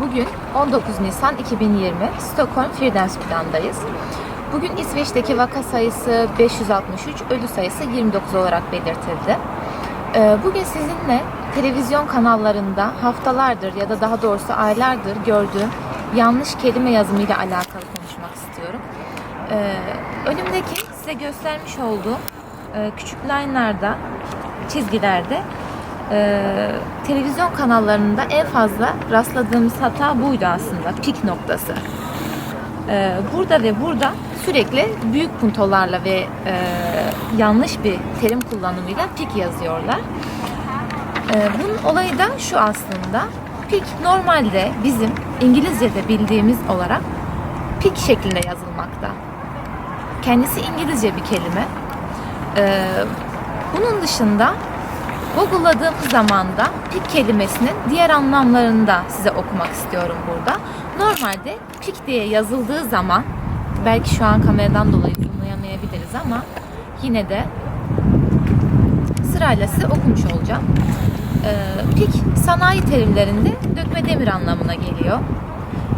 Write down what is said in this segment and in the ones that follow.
Bugün 19 Nisan 2020 Stockholm Fridhemsplan'dayız. Bugün İsveç'teki vaka sayısı 563, ölü sayısı 29 olarak belirtildi. Ee, Bugün sizinle televizyon kanallarında haftalardır ya da daha doğrusu aylardır gördüğüm yanlış kelime yazımıyla alakalı konuşmak istiyorum. Ee, Önümdeki size göstermiş olduğum e, küçük line'larda, çizgilerde e, televizyon kanallarında en fazla rastladığımız hata buydu aslında. Pik noktası. E, burada ve burada sürekli büyük puntolarla ve e, yanlış bir terim kullanımıyla pik yazıyorlar. E, bunun olayı da şu aslında. Pik normalde bizim İngilizce'de bildiğimiz olarak pik şeklinde yazılmakta. Kendisi İngilizce bir kelime. E, bunun dışında Google'ladığım zaman da pik kelimesinin diğer anlamlarını da size okumak istiyorum burada. Normalde pik diye yazıldığı zaman belki şu an kameradan dolayı zoomlayamayabiliriz ama yine de sırayla size okumuş olacağım. Ee, pik sanayi terimlerinde dökme demir anlamına geliyor.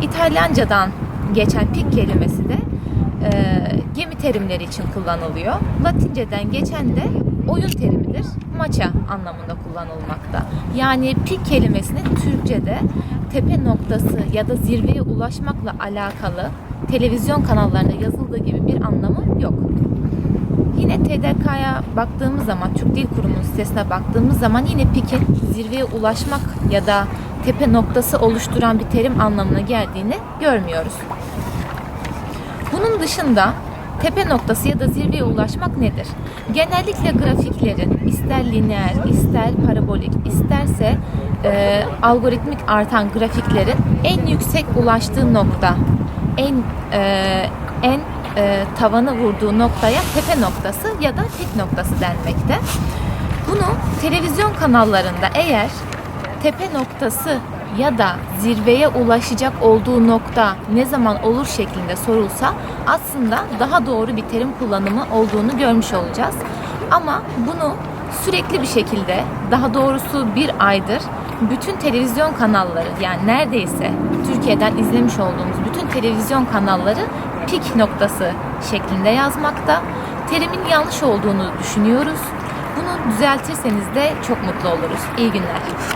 İtalyancadan geçen pik kelimesi de e, gemi terimleri için kullanılıyor. Latinceden geçen de oyun terimidir. Maça anlamında kullanılmakta. Yani pik kelimesinin Türkçe'de tepe noktası ya da zirveye ulaşmakla alakalı televizyon kanallarında yazıldığı gibi bir anlamı yok. Yine TDK'ya baktığımız zaman, Türk Dil Kurumu'nun sitesine baktığımız zaman yine pikin zirveye ulaşmak ya da tepe noktası oluşturan bir terim anlamına geldiğini görmüyoruz. Bunun dışında tepe noktası ya da zirveye ulaşmak nedir? Genellikle grafiklerin ister lineer, ister parabolik, isterse e, algoritmik artan grafiklerin en yüksek ulaştığı nokta, en e, en e, tavanı vurduğu noktaya tepe noktası ya da pik noktası denmekte. Bunu televizyon kanallarında eğer tepe noktası ya da zirveye ulaşacak olduğu nokta ne zaman olur şeklinde sorulsa aslında daha doğru bir terim kullanımı olduğunu görmüş olacağız. Ama bunu sürekli bir şekilde daha doğrusu bir aydır bütün televizyon kanalları yani neredeyse Türkiye'den izlemiş olduğumuz bütün televizyon kanalları pik noktası şeklinde yazmakta. Terimin yanlış olduğunu düşünüyoruz. Bunu düzeltirseniz de çok mutlu oluruz. İyi günler.